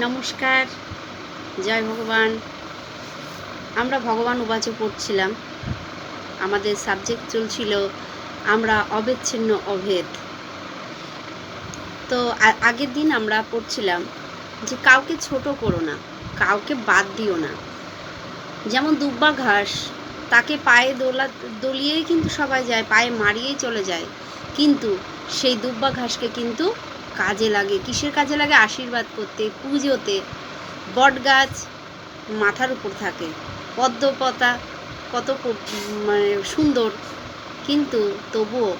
নমস্কার, জয় ভগবান। আমরা ভগবান উবাচে পড়ছিলাম। আমাদের সাবজেক্ট চলছিল আমরা অবিচ্ছিন্ন অভেদ। তো আগের দিন আমরা পড়ছিলাম যে কাউকে ছোট করো না, কাউকে বাদ দিও না। যেমন দুব্বা ঘাস, তাকে পায়ে দোলা, দলিয়েই কিন্তু সবাই যায়, পায়ে মারিয়েই চলে যায়। কিন্তু সেই দুব্বা ঘাসকে কিন্তু কাজে লাগে, কিসের কাজে লাগে? আশীর্বাদ করতে, পুজোতে বট গাছ মাথার উপর থাকে। পদ্মপতা কত মানে সুন্দর। কিন্তু তবুও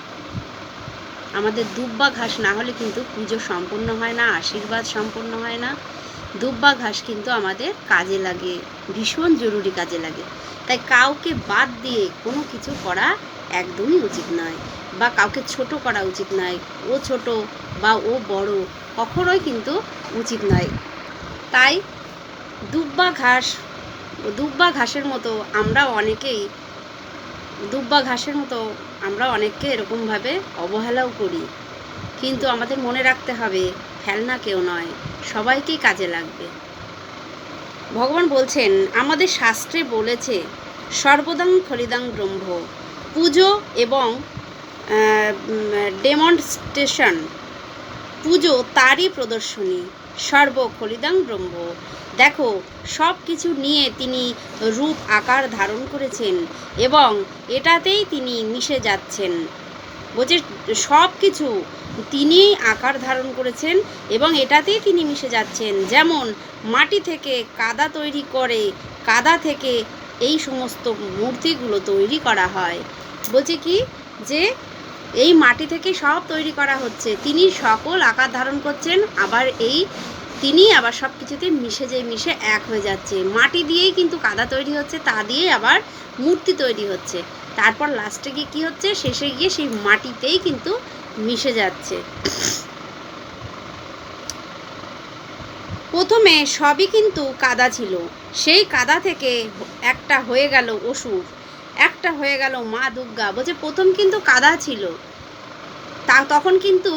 আমাদের দুব্বা ঘাস না হলে কিন্তু পুজো সম্পূর্ণ হয় না, আশীর্বাদ সম্পূর্ণ হয় না। দুব্বা ঘাস কিন্তু আমাদের কাজে লাগে, ভীষণ জরুরি কাজে লাগে। তাই কাউকে বাদ দিয়ে কোনো কিছু করা একদমই উচিত নয়। বা কাউকে ছোট করা উচিত নয়। ও ছোট বা ও বড় কখনোই কিন্তু উচিত নয়। তাই দুব্বা ঘাস, দুব্বা ঘাসের মতো আমরা অনেকেই, দুব্বা ঘাসের মতো আমরা অনেককে এরকমভাবে অবহেলাও করি। কিন্তু আমাদের মনে রাখতে হবে, ফেলনা কেউ নয়, সবাইকেই কাজে লাগবে। ভগবান বলছেন, আমাদের শাস্ত্রে বলেছে, সর্বদাং ফলিদাং ব্রহ্ম। পুজো এবং ডেমনস্ট্রেশন পুজো তারই প্রদর্শনী সর্ব খলিদাং ব্রহ্ম। দেখো সব কিছু নিয়ে তিনি রূপ আকার ধারণ করেছেন এবং এটাতেই তিনি মিশে যাচ্ছেন। বলছে সব কিছু তিনিই আকার ধারণ করেছেন এবং এটাতেই তিনি মিশে যাচ্ছেন। যেমন, মাটি থেকে কাদা তৈরি করে, কাদা থেকে এই সমস্ত মূর্তিগুলো তৈরি করা হয়। বলছে কি? যে এই মাটি থেকে সব তৈরি করা হচ্ছে। তিনি সকল আকার ধারণ করছেন, আবার এই তিনি আবার সব কিছুতে মিশে যে মিশে এক হয়ে যাচ্ছে। মাটি দিয়েই কিন্তু কাদা তৈরি হচ্ছে, তা দিয়েই আবার মূর্তি তৈরি হচ্ছে। তারপর লাস্টে গিয়ে কী হচ্ছে? শেষে গিয়ে সেই মাটিতেই কিন্তু মিশে যাচ্ছে। প্রথমে সবই কিন্তু কাদা ছিল। সেই কাদা থেকে একটা হয়ে গেল অসুর। একটা হয়ে গেল, মা দুর্গা। বলছে, প্রথম কিন্তু কাদা ছিল। তা তখন কিন্তু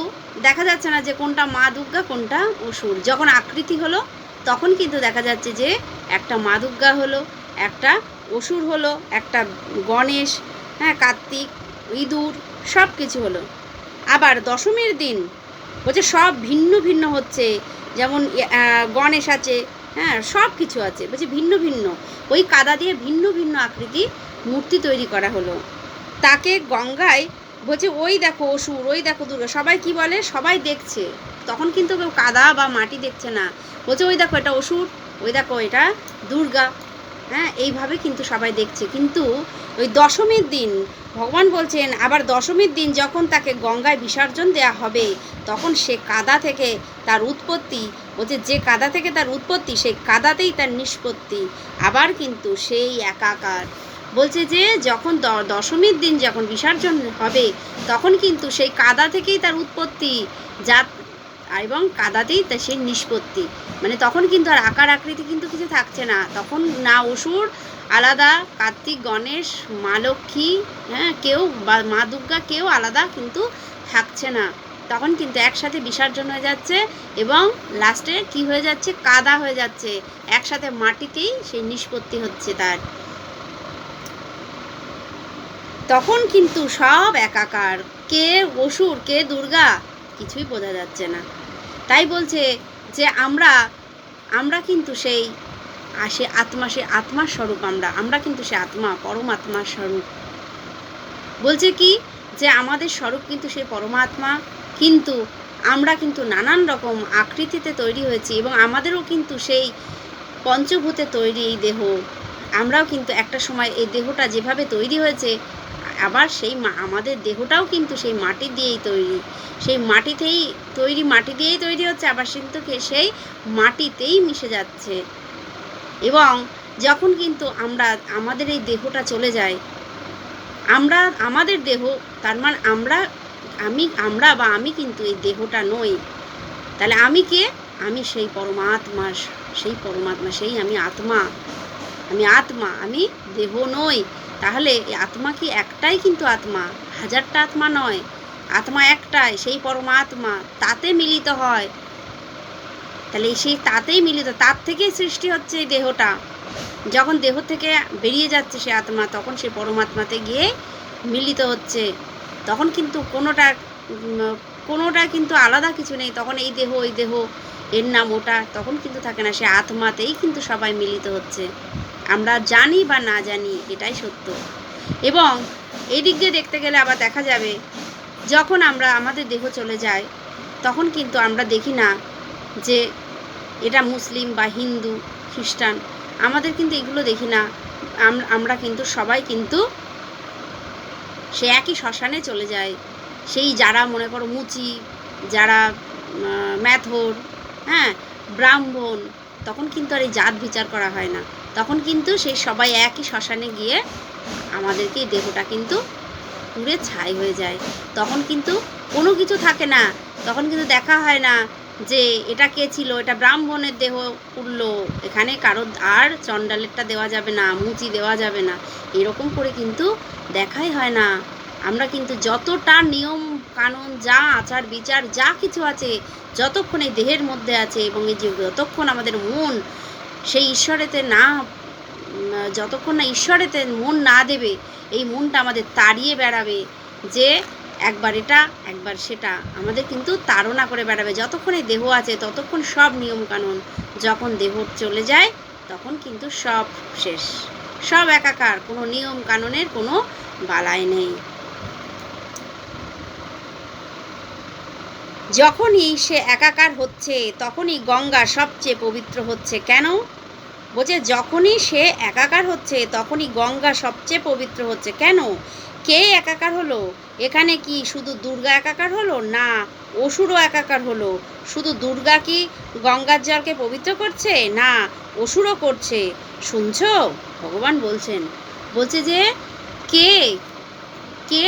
দেখা যাচ্ছে না যে কোনটা মা দুর্গা, কোনটা অসুর। যখন আকৃতি হলো, তখন কিন্তু দেখা যাচ্ছে যে একটা মা দুর্গা হলো, একটা অসুর হলো, একটা গণেশ হ্যাঁ কার্তিক, ইঁদুর সব কিছু হলো। আবার দশমীর দিন, বলছে, সব ভিন্ন ভিন্ন হচ্ছে। যেমন গণেশ আছে হ্যাঁ সব কিছু আছে। বলছে, ভিন্ন ভিন্ন। ওই কাদা দিয়ে ভিন্ন ভিন্ন আকৃতি মূর্তি তৈরি করা হলো। তাকে গঙ্গায় বলছে, ওই দেখো অসুর, ওই দেখো দুর্গা। সবাই কি বলে? সবাই দেখছে। তখন কিন্তু কেউ কাদা বা মাটি দেখছে না। বলছে, ওই দেখো এটা অসুর, ওই দেখো এটা দুর্গা। হ্যাঁ এইভাবে কিন্তু সবাই দেখছে। কিন্তু ওই দশমীর দিন ভগবান বলছেন, আবার দশমীর দিন যখন তাকে গঙ্গায় বিসর্জন দেওয়া হবে, তখন সে কাদা থেকে তার উৎপত্তি, বলছে, যে কাদা থেকে তার উৎপত্তি, সেই কাদাতেই তার নিষ্পত্তি। আবার কিন্তু সেই একাকার বলছে যে যখন দশমীর দিন যখন বিসর্জন হবে, তখন কিন্তু সেই কাদা থেকেই তার উৎপত্তি। যা এবং কাদাতেই তা সেই নিষ্পত্তি। মানে তখন কিন্তু আর আকার আকৃতি কিন্তু কিছু থাকছে না। তখন না অসুর, আলাদা কার্তিক, গণেশ, মা লক্ষ্মী হ্যাঁ কেউ বা মা দুর্গা কেউ আলাদা কিন্তু থাকছে না। তখন কিন্তু একসাথে বিসর্জন হয়ে যাচ্ছে এবং লাস্টে কি হয়ে যাচ্ছে? কাদা হয়ে যাচ্ছে। একসাথে মাটিতেই সেই নিষ্পত্তি হচ্ছে তার। তখন কিন্তু সব একাকার, কে অসুর, কে দুর্গা, কিছুই বোঝা যাচ্ছে না। তাই বলছে যে আমরা আমরা কিন্তু সেই আসে আত্মা, সে আত্মার স্বরূপ আমরা আমরা কিন্তু সে আত্মা, পরমাত্মার স্বরূপ। বলছে কি যে আমাদের স্বরূপ কিন্তু সেই পরমাত্মা, কিন্তু আমরা কিন্তু নানান রকম আকৃতিতে তৈরি হয়েছি এবং আমাদেরও কিন্তু সেই পঞ্চভূতে তৈরি এই দেহ। আমরাও কিন্তু একটা সময় এই দেহটা যেভাবে তৈরি হয়েছে আবার সেই আমাদের দেহটাও কিন্তু সেই মাটি দিয়েই তৈরি। সেই মাটিতেই তৈরি, মাটি দিয়েই তৈরি হচ্ছে, আবার কিন্তু সেই মাটিতেই মিশে যাচ্ছে। এবং যখন কিন্তু আমরা, আমাদের এই দেহটা চলে যায়, আমরা, আমাদের দেহ, তার মানে আমরা, আমি, আমরা বা আমি কিন্তু এই দেহটা নই। তাহলে আমি কে? আমি সেই পরমাত্মা সেই পরমাত্মা, সেই আমি আত্মা। আমি আত্মা, আমি দেহ নই। তাহলে আত্মা কি একটাই কিন্তু আত্মা? হাজারটা আত্মা নয়। আত্মা একটাই, সেই পরমাত্মা, তাতে মিলিত হয়। তাহলে সেই তাতেই মিলিত, তার থেকেই সৃষ্টি হচ্ছে এই দেহটা। যখন দেহ থেকে বেরিয়ে যাচ্ছে সে আত্মা, তখন সে পরমাত্মাতে গিয়ে মিলিত হচ্ছে। তখন কিন্তু কোনোটা কোনোটা কিন্তু আলাদা কিছু নেই। তখন এই দেহ, ওই দেহ, এর নাম ওটা, তখন কিন্তু থাকে না। সে আত্মাতেই কিন্তু সবাই মিলিত হচ্ছে। আমরা জানি বা না জানি, এটাই সত্য। এবং এই দিক দিয়ে দেখতে গেলে আবার দেখা যাবে, যখন আমরা আমাদের দেহ চলে যায়, তখন কিন্তু আমরা দেখি না যে এটা মুসলিম বা হিন্দু, খ্রিস্টান। আমাদের কিন্তু এগুলো দেখি না। আমরা কিন্তু সবাই কিন্তু সে একই শ্মশানে চলে যায়। সেই যারা মনে করো মুচি, যারা ম্যাথর হ্যাঁ ব্রাহ্মণ, তখন কিন্তু আর এই জাত বিচার করা হয় না। তখন কিন্তু সেই সবাই একই শ্মশানে গিয়ে আমাদেরকে এই দেহটা কিন্তু পুড়ে ছাই হয়ে যায়। তখন কিন্তু কোনো কিছু থাকে না। তখন কিন্তু দেখা হয় না যে এটা কে ছিল? এটা ব্রাহ্মণের দেহ উঠল এখানে কারও আর চণ্ডালেরটা দেওয়া যাবে না, মুচি দেওয়া যাবে না। এরকম করে কিন্তু দেখাই হয় না। আমরা কিন্তু যতটা নিয়ম, কানুন, যা আচার, বিচার, যা কিছু আছে, যতক্ষণ এই দেহের মধ্যে আছে এবং এই যে যতক্ষণ আমাদের মন সেই ঈশ্বরেতে না যতক্ষণ না ঈশ্বরেতে মন না দেবে, এই মনটা আমাদের তাড়িয়ে বেড়াবে যে একবার এটা, একবার সেটা। আমাদের কিন্তু তাড়না করে বেড়াবে। যতক্ষণ এই দেহ আছে, ততক্ষণ সব নিয়মকানুন যখন দেহ চলে যায়, তখন কিন্তু সব শেষ। সব একাকার, কোনো নিয়ম কানুনের কোনো বালাই নেই। যখনই সে একাকার হচ্ছে, তখনই গঙ্গা সবচেয়ে পবিত্র হচ্ছে। কেন? বলছে, যখনই সে একাকার হচ্ছে, তখনই গঙ্গা সবচেয়ে পবিত্র হচ্ছে। কেন? কে একাকার হলো? এখানে কি শুধু দুর্গা একাকার হলো, না অসুরও একাকার হলো? শুধু দুর্গা কি গঙ্গার জলকে পবিত্র করছে, না অসুরও করছে? শুনছো? ভগবান বলছেন। বলছে যে, কে কে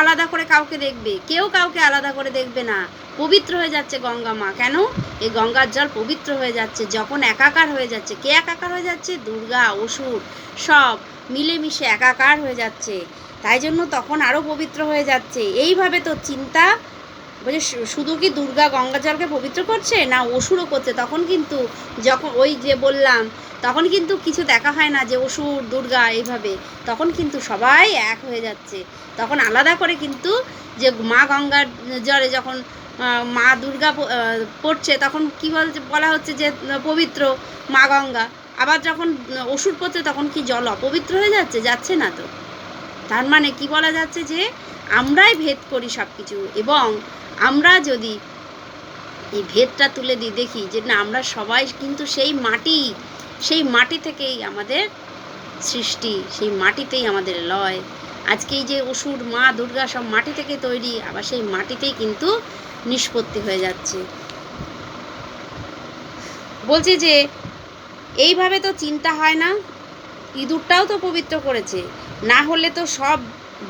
আলাদা করে কাউকে দেখবে? কেউ কাউকে আলাদা করে দেখবে না। পবিত্র হয়ে যাচ্ছে গঙ্গা মা। কেন? এই গঙ্গার জল পবিত্র হয়ে যাচ্ছে, যখন একাকার হয়ে যাচ্ছে। কে একাকার হয়ে যাচ্ছে? দুর্গা, অসুর, সব মিলেমিশে একাকার হয়ে যাচ্ছে। তাই জন্য তখন আরও পবিত্র হয়ে যাচ্ছে। এইভাবে তো চিন্তা? বলছে শুধু কি দুর্গা গঙ্গা জলকে পবিত্র করছে? না, অসুরও করছে। তখন কিন্তু যখন ওই যে বললাম তখন কিন্তু কিছু দেখা হয় না যে অসুর, দুর্গা এইভাবে। তখন কিন্তু সবাই এক হয়ে যাচ্ছে। তখন আলাদা করে কিন্তু যে মা গঙ্গার জলে যখন মা দুর্গা পড়ছে তখন কি বলছে বলা হচ্ছে যে পবিত্র মা গঙ্গা। আবার যখন অসুর পড়ছে তখন কি জল অপবিত্র হয়ে যাচ্ছে? যাচ্ছে না তো। তার মানে কি বলা যাচ্ছে যে, আমরাই ভেদ করি সব কিছু এবং আমরা যদি এই ভেদটা তুলে দিই দেখি যে না, আমরা সবাই কিন্তু সেই মাটি সেই মাটি থেকেই আমাদের সৃষ্টি, সেই মাটিতেই আমাদের লয়। আজকে এই যে অসুর, মা, দুর্গা সব মাটি থেকে তৈরি, আবার সেই মাটিতেই কিন্তু নিষ্পত্তি হয়ে যাচ্ছে। বলছে যে, এইভাবে তো চিন্তা হয় না, ইঁদুরটাও তো পবিত্র করেছে, না হলে তো সব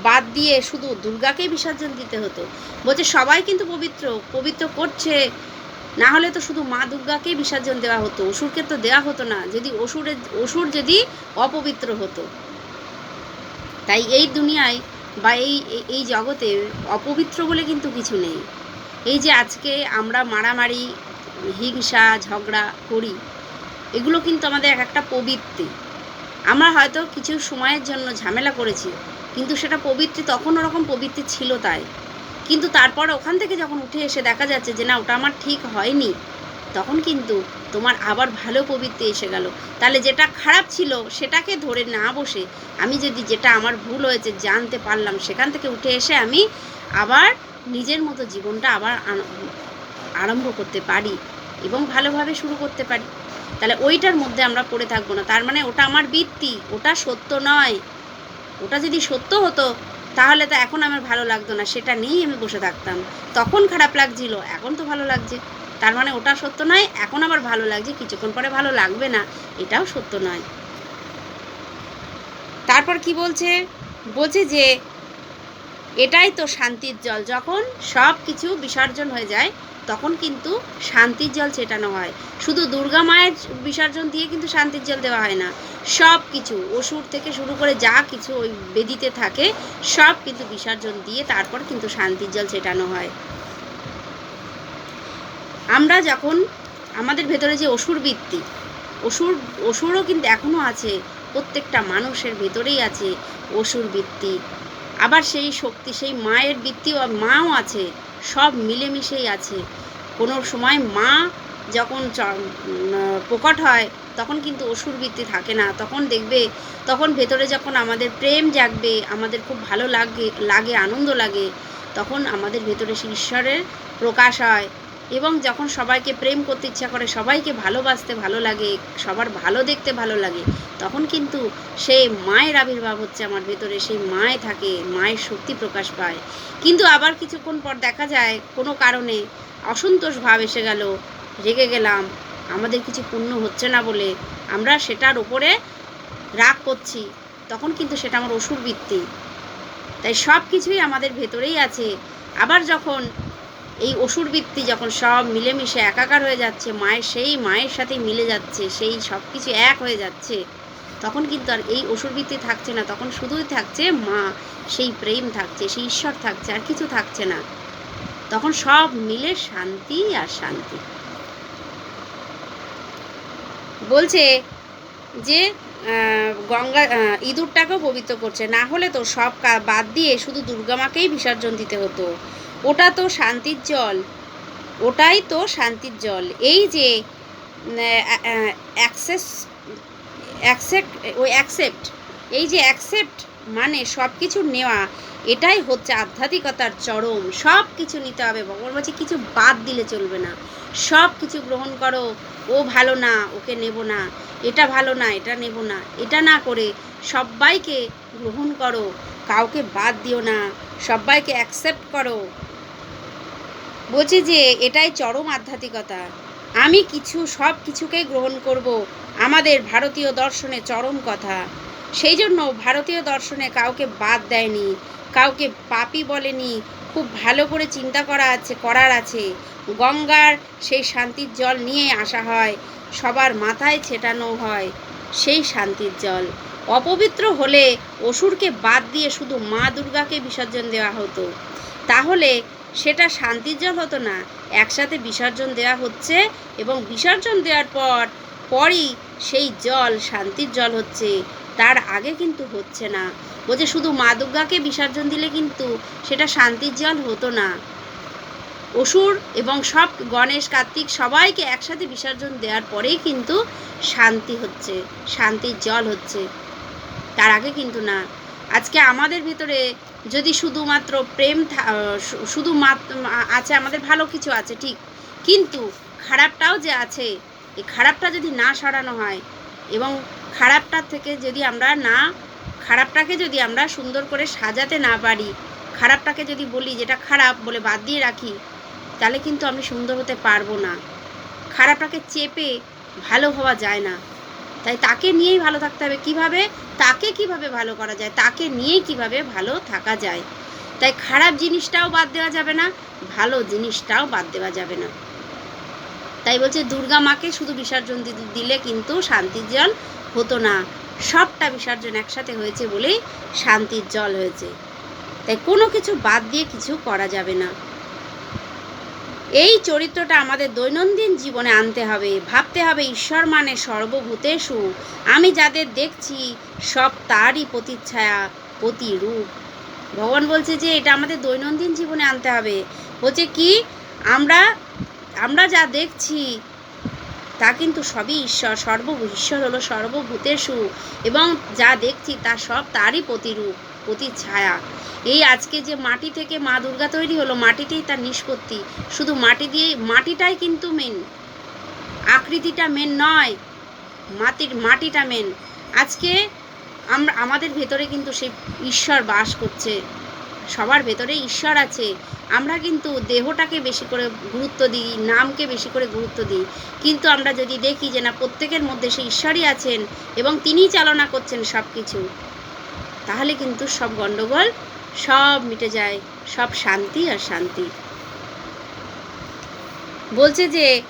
বাদ দিয়ে শুধু দুর্গাকেই বিসর্জন দিতে হতো। বলছে সবাই কিন্তু পবিত্র পবিত্র করছে না হলে তো শুধু মা দুর্গাকেই বিসর্জন দেওয়া হতো, অসুরকে তো দেওয়া হতো না, যদি অসুরের অসুর যদি অপবিত্র হতো। তাই এই দুনিয়ায় বা এই, এই- জগতে অপবিত্র বলে কিন্তু কিছু নেই। এই যে আজকে আমরা মারামারি, হিংসা, ঝগড়া করি, এগুলো কিন্তু আমাদের এক একটা প্রবৃত্তি আমরা হয়তো কিছু সময়ের জন্য ঝামেলা করেছি, কিন্তু সেটা প্রবৃত্তি তখন ওরকম প্রবৃত্তি ছিল তাই। কিন্তু তারপর ওখান থেকে যখন উঠে এসে দেখা যাচ্ছে যে, না, ওটা আমার ঠিক হয়নি। তখন কিন্তু তোমার আবার ভালো প্রবৃত্তি এসে গেল। তাহলে যেটা খারাপ ছিল সেটাকে ধরে না বসে আমি যদি যেটা আমার ভুল হয়েছে জানতে পারলাম, সেখান থেকে উঠে এসে আমি আবার নিজের মতো জীবনটা আবার আরম্ভ করতে পারি এবং ভালোভাবে শুরু করতে পারি। তাহলে ওইটার মধ্যে আমরা পড়ে থাকব না। তার মানে ওটা আমার বৃত্তি, ওটা সত্য নয়। ওটা যদি সত্য হতো তাহলে তো এখন আমার ভালো লাগতো না, সেটা নিয়েই আমি বসে থাকতাম। তখন খারাপ লাগছিল, এখন তো ভালো লাগছে। তার মানে ওটা সত্য নয়, এখন আবার ভালো লাগছে, কিছুক্ষণ পরে ভালো লাগবে না, এটাও সত্য নয়। তারপর কি বলছে? বলছে যে, এটাই তো শান্তির জল, যখন সব কিছু বিসর্জন হয়ে যায় তখন কিন্তু শান্তির জল ছেটানো হয়। শুধু দুর্গা মায়ের বিসর্জন দিয়ে কিন্তু শান্তির জল দেওয়া হয় না। সব কিছু, অসুর থেকে শুরু করে যা কিছু ওই বেদিতে থাকে, সব কিন্তু বিসর্জন দিয়ে তারপর কিন্তু শান্তির জল ছেটানো হয়। আমরা যখন, আমাদের ভেতরে যে অসুর বৃত্তি, অসুর, অসুরও কিন্তু এখনও আছে, প্রত্যেকটা মানুষের ভেতরেই আছে অসুর বৃত্তি। আবার সেই শক্তি, সেই মায়ের বৃত্তিও, মাও আছে। সব মিলেমিশেই আছে। কোনো সময় মা যখন প্রকট হয়, তখন কিন্তু অসুর বৃত্তি থাকে না। তখন দেখবে, তখন ভেতরে যখন আমাদের প্রেম জাগবে, আমাদের খুব ভালো লাগে লাগে, আনন্দ লাগে, তখন আমাদের ভেতরে সেই ঈশ্বরের প্রকাশ হয়। এবং যখন সবাইকে প্রেম করতে ইচ্ছা করে, সবাইকে ভালোবাসতে ভালো লাগে, সবার ভালো দেখতে ভালো লাগে, তখন কিন্তু সেই মায়ের আবির্ভাব হচ্ছে আমার ভেতরে, সেই মায় থাকে, মায়ের শক্তি প্রকাশ পায়। কিন্তু আবার কিছুক্ষণ পর দেখা যায়, কোনো কারণে অসন্তোষ ভাব এসে গেল, রেগে গেলাম, আমাদের কিছু পুণ্য হচ্ছে না বলে আমরা সেটার ওপরে রাগ করছি, তখন কিন্তু সেটা আমার অসুর বৃত্তি তাই সব কিছুই আমাদের ভেতরেই আছে। আবার যখন এই অসুর বৃত্তি যখন সব মিলেমিশে একাকার হয়ে যাচ্ছে, মায়ের সেই মায়ের সাথে মিলে যাচ্ছে, সেই সব কিছু এক হয়ে যাচ্ছে, তখন কিন্তু আর এই অসুর বৃত্তি থাকছে না, তখন শুধুই থাকছে মা, সেই প্রেম থাকছে, সেই ঈশ্বর থাকছে, আর কিছু থাকছে না। তখন সব মিলে শান্তি আর শান্তি। বলছে যে গঙ্গা ইঁদুরটাকেও পবিত্র করছে, না হলে তো সব বাদ দিয়ে শুধু দুর্গা মাকেই বিসর্জন দিতে হতো। ওটা তো শান্তির জল। ওটাই তো শান্তির জল। এই যে অ্যাক্সেস, অ্যাকসেপ্ট, ওই অ্যাকসেপ্ট, এই যে অ্যাকসেপ্ট মানে সব কিছু নেওয়া, এটাই হচ্ছে আধ্যাত্মিকতার চরম। সব কিছু নিতে হবে। ভগবান বলছে, কিছু বাদ দিলে চলবে না। সব কিছু গ্রহণ করো। ও ভালো না, ওকে নেব না। এটা ভালো না, এটা নেব না। এটা না করে সবাইকে গ্রহণ করো। কাউকে বাদ দিও না। সবাইকে অ্যাকসেপ্ট করো। বলছে যে এটাই চরম আধ্যাত্মিকতা। আমি কিছু, সব কিছুকেই গ্রহণ করব। আমাদের ভারতীয় দর্শনে চরম কথা। সেই জন্য ভারতীয় দর্শনে কাউকে বাদ দেয়নি, কাউকে পাপি বলেনি। খুব ভালো করে চিন্তা করা আছে, করার আছে। গঙ্গার সেই শান্তির জল নিয়ে আসা হয়। সবার মাথায় ছেটানো হয় সেই শান্তির জল। অপবিত্র হলে অসুরকে বাদ দিয়ে শুধু মা দুর্গাকে বিসর্জন দেওয়া হতো। তাহলে সেটা শান্তির জল হতো না। একসাথে বিসর্জন দেওয়া হচ্ছে এবং বিসর্জন দেওয়ার পর, পরই সেই জল, শান্তির জল হচ্ছে। তার আগে কিন্তু হচ্ছে না। বলছে শুধু মা দুর্গাকে বিসর্জন দিলে কিন্তু সেটা শান্তির জল হতো না। অসুর এবং সব গণেশ, কার্তিক সবাইকে একসাথে বিসর্জন দেওয়ার পরেই কিন্তু শান্তি হচ্ছে, শান্তির জল হচ্ছে। তার আগে কিন্তু না। আজকে আমাদের ভিতরে যদি শুধুমাত্র প্রেম শুধু আছে, আমাদের ভালো কিছু আছে, ঠিক। কিন্তু খারাপটাও যে আছে, এই খারাপটা যদি না সরানো হয়, এবং খারাপটার থেকে যদি আমরা না, খারাপটাকে যদি আমরা সুন্দর করে সাজাতে না পারি, খারাপটাকে যদি বলি যেটা খারাপ বলে বাদ দিয়ে রাখি, তাহলে কিন্তু আমি সুন্দর হতে পারব না। খারাপটাকে চেপে ভালো হওয়া যায় না। তাই তাকে নিয়েই ভালো থাকতে হবে। কীভাবে? তাকে কীভাবে ভালো করা যায়? তাকে নিয়েই কীভাবে ভালো থাকা যায়? তাই খারাপ জিনিসটাও বাদ দেওয়া যাবে না, ভালো জিনিসটাও বাদ দেওয়া যাবে না। তাই বলছে, দুর্গা মাকে শুধু বিসর্জন দিলে কিন্তু শান্তির জল হতো না। সবটা বিসর্জন একসাথে হয়েছে বলেই শান্তির জল হয়েছে। তাই কোনো কিছু বাদ দিয়ে কিছু করা যাবে না। এই চরিত্রটা আমাদের দৈনন্দিন জীবনে আনতে হবে, ভাবতে হবে ঈশ্বর মানে সর্বভূতেষু আমি যাদের দেখছি, সব তারই প্রতিচ্ছায়া, প্রতিরূপ। ভগবান বলছে যে, এটা আমাদের দৈনন্দিন জীবনে আনতে হবে। বলছে কি? আমরা আমরা যা দেখছি, তা কিন্তু সবই ঈশ্বর, সর্ব, ঈশ্বর হলো সর্বভূতেষু এবং যা দেখছি, তা সব তারই প্রতিরূপ, প্রতিচ্ছায়া। এই আজকে যে মাটি থেকে মা দুর্গা তৈরি হলো, মাটিতেই তার নিষ্পত্তি। শুধু মাটি দিয়ে মাটিটাই কিন্তু মেন আকৃতিটা মেন নয়, মাটির মাটিটা মেন আজকে আমরা আমাদের ভেতরে কিন্তু সেই ঈশ্বর বাস করছে। সবার ভেতরে ঈশ্বর আছে। আমরা কিন্তু দেহটাকে বেশি করে গুরুত্ব দিই, নামকে বেশি করে গুরুত্ব দিই। কিন্তু আমরা যদি দেখি যে না, প্রত্যেকের মধ্যে সেই ঈশ্বরই আছেন এবং তিনিই চালনা করছেন সব কিছু তাহলে কিন্তু সব গণ্ডগোল সব মিটে যায়, সব শান্তি আর শান্তি। বলছে যে,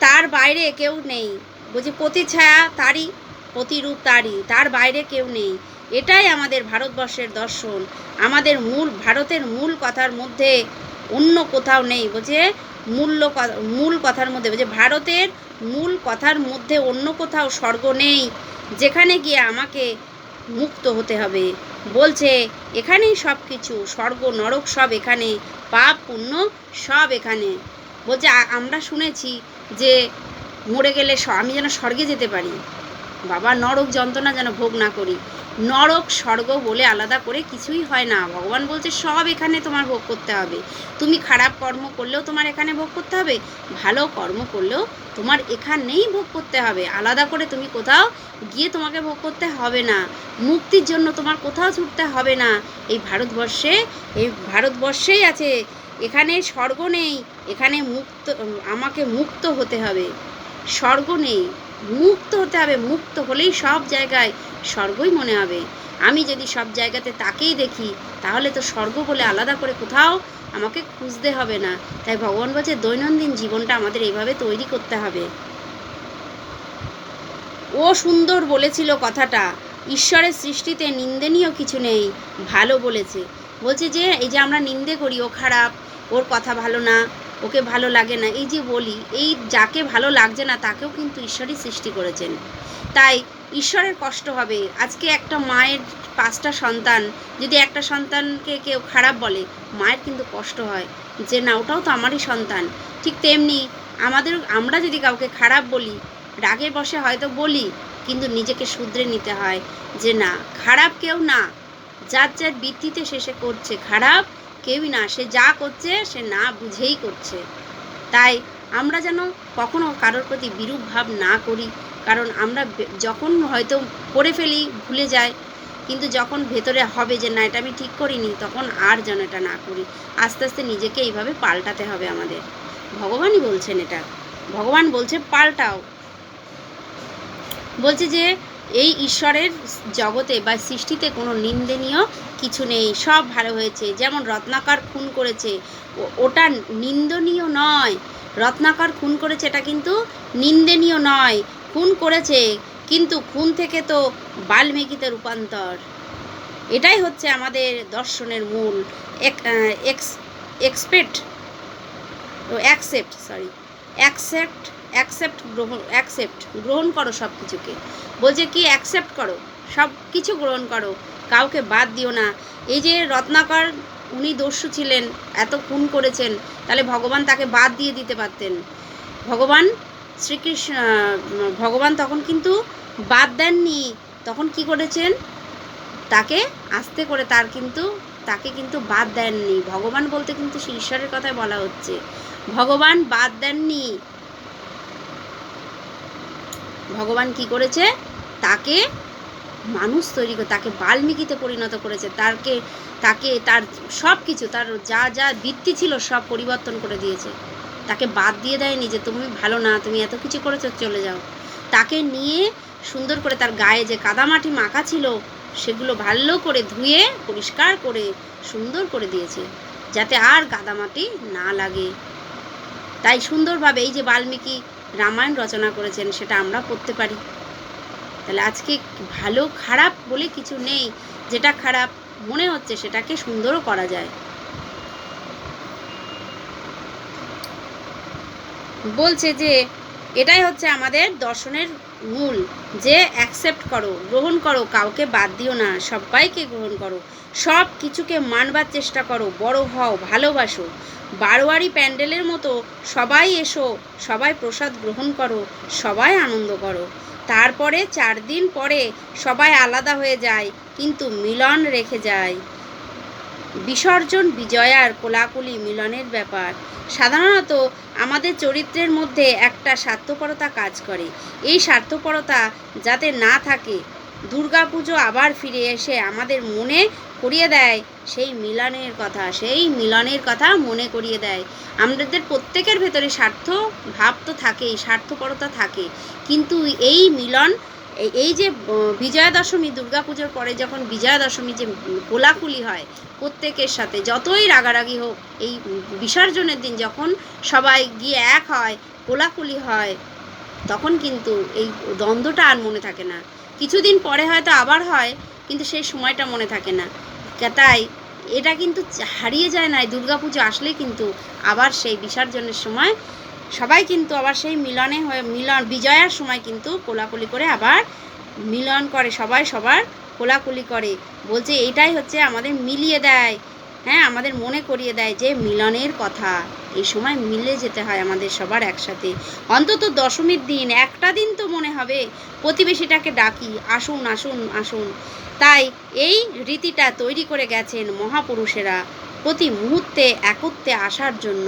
তার বাইরে কেউ নেই। বলছে, প্রতি ছায়া তারই প্রতিরূপ তারই, তার বাইরে কেউ নেই। এটাই আমাদের ভারতবর্ষের দর্শন। আমাদের মূল, ভারতের মূল কথার মধ্যে অন্য কোথাও নেই। বলছে, মূল্য মূল কথার মধ্যে, বলছে, ভারতের মূল কথার মধ্যে অন্য কোথাও স্বর্গ নেই। যেখানে গিয়ে আমাকে মুক্ত হতে হবে। বলছে, এখানেই সব কিছু স্বর্গ, নরক সব এখানে, পাপ, পুণ্য সব এখানে। বলছে আমরা শুনেছি যে মরে গেলে আমি যেন স্বর্গে যেতে পারি। বাবা, নরক যন্ত্রণা যেন ভোগ না করি। নরক, স্বর্গ বলে আলাদা করে কিছুই হয় না। ভগবান বলছে, সব এখানে তোমার ভোগ করতে হবে। তুমি খারাপ কর্ম করলেও তোমার এখানে ভোগ করতে হবে, ভালো কর্ম করলেও তোমার এখানেই ভোগ করতে হবে। আলাদা করে তুমি কোথাও গিয়ে তোমাকে ভোগ করতে হবে না। মুক্তির জন্য তোমার কোথাও ছুটতে হবে না। এই ভারতবর্ষে, এই ভারতবর্ষেই আছে। এখানে স্বর্গ নেই, এখানে মুক্ত, আমাকে মুক্ত হতে হবে। স্বর্গ নেই। মুক্ত হতে হবে, মুক্ত হলেই সব জায়গায় স্বর্গই মনে হবে। আমি যদি সব জায়গাতে তাকেই দেখি, তাহলে তো স্বর্গ বলে আলাদা করে কোথাও আমাকে খুঁজতে হবে না। তাই ভগবান বলছে, দৈনন্দিন জীবনটা আমাদের এইভাবে তৈরি করতে হবে। ও সুন্দর বলেছিল কথাটা। ঈশ্বরের সৃষ্টিতে নিন্দনীয় কিছু নেই, ভালো বলেছে। বলছে যে, এই যে আমরা নিন্দে করি, ও খারাপ, ওর কথা ভালো না ওকে ভালো লাগে না। এই যে বলি, এই যাকে ভালো লাগছে না, তাকেও কিন্তু ঈশ্বরই সৃষ্টি করেছেন। তাই ঈশ্বরের কষ্ট হবে। আজকে একটা মায়ের পাঁচটা সন্তান, যদি একটা সন্তানকে কেউ খারাপ বলে, মায়ের কিন্তু কষ্ট হয়। যে না, ওটাও তো আমারই সন্তান। ঠিক তেমনি আমাদের, আমরা যদি কাউকে খারাপ বলি রাগে বসে হয়তো বলি, কিন্তু নিজেকে শুধরে নিতে হয় যে না, খারাপ কেউ না। যার যার বৃত্তিতে সে করছে। খারাপ কেউই না, সে যা করছে, সে না বুঝেই করছে। তাই আমরা যেন কখনো কারোর প্রতি বিরূপ ভাব না করি, কারণ আমরা যখন হয়তো করে ফেলি, ভুলে যাই, কিন্তু যখন ভেতরে হবে যে, না, এটা আমি ঠিক করিনি তখন আর যেন এটা না করি। আস্তে আস্তে নিজেকে এইভাবে পাল্টাতে হবে আমাদের। ভগবানই বলছেন এটা। ভগবান বলছে, পাল্টাও। বলছে যে এই ঈশ্বরের জগতে বা সৃষ্টিতে কোনো নিন্দনীয় কিছু নেই, সব ভালো হয়েছে। যেমন রত্নাকার খুন করেছে ওটা নিন্দনীয় নয়। রত্নাকার খুন করেছে, এটা কিন্তু নিন্দনীয় নয়। খুন করেছে, কিন্তু খুন থেকে তো বাল্মীকিতে রূপান্তর। এটাই হচ্ছে আমাদের দর্শনের মূল expect accept sorry accept accept গ্রহণ অ্যাকসেপ্ট গ্রহণ করো সব কিছুকে বলছে কি অ্যাকসেপ্ট করো সব কিছু গ্রহণ করো, কাউকে বাদ দিও না। এই যে রত্নাকর, উনি দস্যু ছিলেন, এত খুন করেছেন, তাহলে ভগবান তাকে বাদ দিয়ে দিতে পারতেন। ভগবান শ্রীকৃষ্ণ ভগবান তখন কিন্তু বাদ দেননি। তখন কি করেছেন? তাকে আস্তে করে তার কিন্তু, তাকে কিন্তু বাদ দেননি। ভগবান বলতে কিন্তু সেই ঈশ্বরের কথাই বলা হচ্ছে। ভগবান বাদ দেননি। ভগবান কি করেছে? তাকে মানুষ তৈরি করে, তাকে বাল্মীকিতে পরিণত করেছে। তাকে তাকে, তার সব কিছু তার যা যা বৃত্তি ছিল সব পরিবর্তন করে দিয়েছে। তাকে বাদ দিয়ে দেয়নি যে, তুমি ভালো না, তুমি এত কিছু করেছ, চলে যাও। তাকে নিয়ে সুন্দর করে তার গায়ে যে কাদামাটি মাখা ছিল, সেগুলো ভালো করে ধুয়ে, পরিষ্কার করে, সুন্দর করে দিয়েছে, যাতে আর কাদামাটি না লাগে। তাই সুন্দরভাবে এই যে বাল্মীকি রামায়ণ রচনা করেছেন, সেটা আমরা পড়তে পারি। তাহলে আজকে ভালো খারাপ বলে কিছু নেই, যেটা খারাপ মনে হচ্ছে সেটাকে সুন্দরও করা যায়। বলছে যে, এটাই হচ্ছে আমাদের দর্শনের মূল, যে অ্যাকসেপ্ট করো, গ্রহণ করো, কাউকে বাদ দিও না, সবাইকে গ্রহণ করো। সব কিছুকে মানবার চেষ্টা করো, বড় হও, ভালোবাসো। বারোয়ারি প্যান্ডেলের মতো সবাই এসো, সবাই প্রসাদ গ্রহণ করো, সবাই আনন্দ করো। তারপরে চার দিন পরে সবাই আলাদা হয়ে যায়, কিন্তু মিলন রেখে যায়। বিসর্জন বিজয়ার কোলাকুলি মিলনের ব্যাপার। সাধারণত আমাদের চরিত্রের মধ্যে একটা স্বার্থপরতা কাজ করে। এই স্বার্থপরতা যাতে না থাকে, দুর্গাপুজো আবার ফিরে এসে আমাদের মনে করিয়ে দেয়। সেই মিলনের কথা, সেই মিলনের কথা মনে করিয়ে দেয়। আমাদের প্রত্যেকের ভেতরে স্বার্থ ভাব তো থাকেই, স্বার্থপরতা থাকে। কিন্তু এই মিলন, এই- যে বিজয়া দশমী দুর্গাপুজোর পরে যখন বিজয়া দশমী যে কোলাকুলি হয় প্রত্যেকের সাথে, যতই রাগারাগি হোক, এই বিসর্জনের দিন যখন সবাই গিয়ে এক হয়, কোলাকুলি হয়, তখন কিন্তু এই দ্বন্দ্বটা আর মনে থাকে না। কিছুদিন পরে হয়তো আবার হয় কিন্তু সেই সময়টা মনে থাকে না। তাই এটা কিন্তু হারিয়ে যায় না দুর্গাপুজো আসলে কিন্তু আবার সেই বিসর্জনের সময় সবাই কিন্তু আবার সেই মিলনে হয়ে, মিলন, বিজয়ার সময় কিন্তু কোলাকুলি করে আবার মিলন করে, সবাই সবার কোলাকুলি করে। বলছে এটাই হচ্ছে আমাদের মিলিয়ে দেয় হ্যাঁ আমাদের মনে করিয়ে দেয় যে মিলনের কথা। এই সময় মিলে যেতে হয় আমাদের সবার একসাথে। অন্তত দশমীর দিন, একটা দিন তো মনে হবে, প্রতিবেশীটাকে ডাকি, আসুন আসুন আসুন। তাই এই রীতিটা তৈরি করে গেছেন মহাপুরুষেরা প্রতি মুহূর্তে একত্রে আসার জন্য।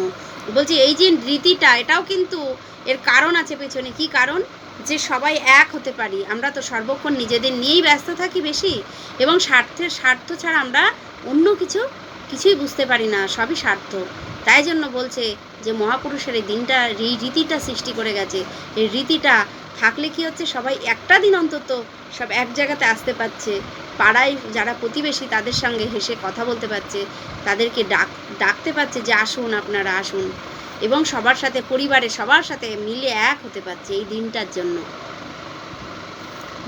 বলছি, এই যে রীতিটা, এটাও কিন্তু এর কারণ আছে পেছনে। কি কারণ? যে সবাই এক হতে পারি। আমরা তো সর্বক্ষণ নিজেদের নিয়েই ব্যস্ত থাকি বেশি এবং স্বার্থের, স্বার্থ ছাড়া আমরা অন্য কিছু, কিছুই বুঝতে পারি না, সবই স্বার্থ। তাই জন্য বলছে যে মহাপুরুষের এই দিনটা, এই রীতিটা সৃষ্টি করে গেছে। এই রীতিটা থাকলে কি হচ্ছে? সবাই একটা দিন অন্তত সব এক জায়গাতে আসতে পারছে। পাড়ায় যারা প্রতিবেশী তাদের সঙ্গে হেসে কথা বলতে পারছে। তাদেরকে ডাক, ডাকতে পারছে যে আসুন আপনারা, আসুন। এবং সবার সাথে পরিবারে সবার সাথে মিলে এক হতে পারছে এই দিনটার জন্য।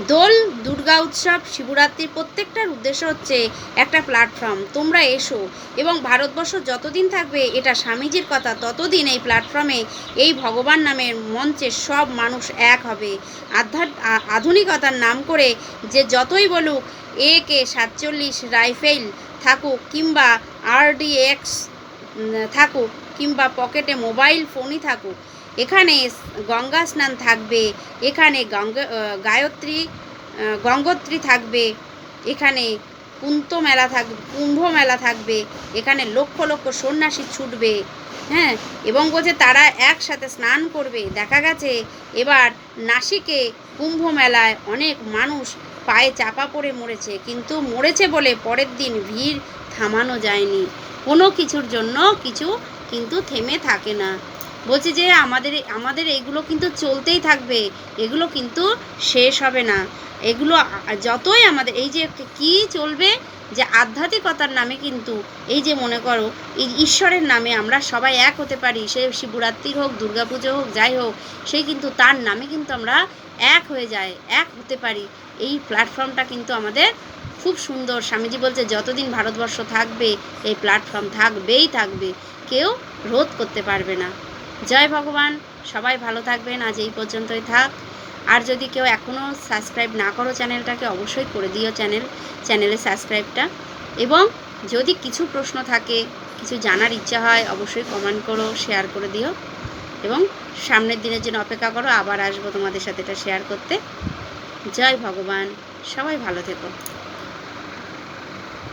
দোল, দুর্গা উৎসব, শিবরাত্রির প্রত্যেকটার উদ্দেশ্য হচ্ছে একটা প্ল্যাটফর্ম তোমরা এসো এবং ভারতবর্ষ যতদিন থাকবে, এটা স্বামীজির কথা, ততদিন এই প্ল্যাটফর্মে এই ভগবান নামের মঞ্চে সব মানুষ এক হবে। আধ্যাত্ম আ- আধুনিকতার নাম করে যে যতই বলুক এ কে সাতচল্লিশ রাইফেল থাকুক কিংবা আরডিএক্স থাকুক কিংবা পকেটে মোবাইল ফোনই থাকুক এখানে গঙ্গা স্নান থাকবে, এখানে গঙ্গা গায়ত্রী গঙ্গোত্রী থাকবে, এখানে কুন্ত মেলা থাকবে কুম্ভ মেলা থাকবে, এখানে লক্ষ লক্ষ সন্ন্যাসী ছুটবে হ্যাঁ? এবং বলছে তারা একসাথে স্নান করবে। দেখা গেছে এবার নাসিকে কুম্ভ মেলায় অনেক মানুষ পায়ে চাপা পড়ে মরেছে, কিন্তু মরেছে বলে পরের দিন ভিড় থামানো যায়নি। কোনো কিছুর জন্য কিছু কিন্তু থেমে থাকে না। বলছি যে আমাদের আমাদের এগুলো কিন্তু চলতেই থাকবে। এগুলো কিন্তু শেষ হবে না। এগুলো যতই আমাদের, এই যে কি চলবে যে আধ্যাত্মিকতার নামে কিন্তু, এই যে মনে করো, এই ঈশ্বরের নামে আমরা সবাই এক হতে পারি, সে শিবরাত্রি হোক, দুর্গাপুজো হোক, যাই হোক, সে কিন্তু তার নামে কিন্তু আমরা এক হয়ে যায় এক হতে পারি। এই প্ল্যাটফর্মটা কিন্তু আমাদের খুব সুন্দর। স্বামীজি বলছে, যতদিন ভারতবর্ষ থাকবে, এই প্ল্যাটফর্ম থাকবেই থাকবে। কেউ রোধ করতে পারবে না। জয় ভগবান, সবাই ভালো থাকবেন, আজ এই পর্যন্তই থাক। আর যদি কেউ এখনও সাবস্ক্রাইব না করো চ্যানেলটাকে, অবশ্যই করে দিও চ্যানেল চ্যানেলে সাবস্ক্রাইবটা। এবং যদি কিছু প্রশ্ন থাকে, কিছু জানার ইচ্ছা হয়, অবশ্যই কমেন্ট করো শেয়ার করে দিও। এবং সামনের দিনের জন্য অপেক্ষা করো, আবার আসব তোমাদের সাথে এটা শেয়ার করতে। জয় ভগবান, সবাই ভালো থেকো।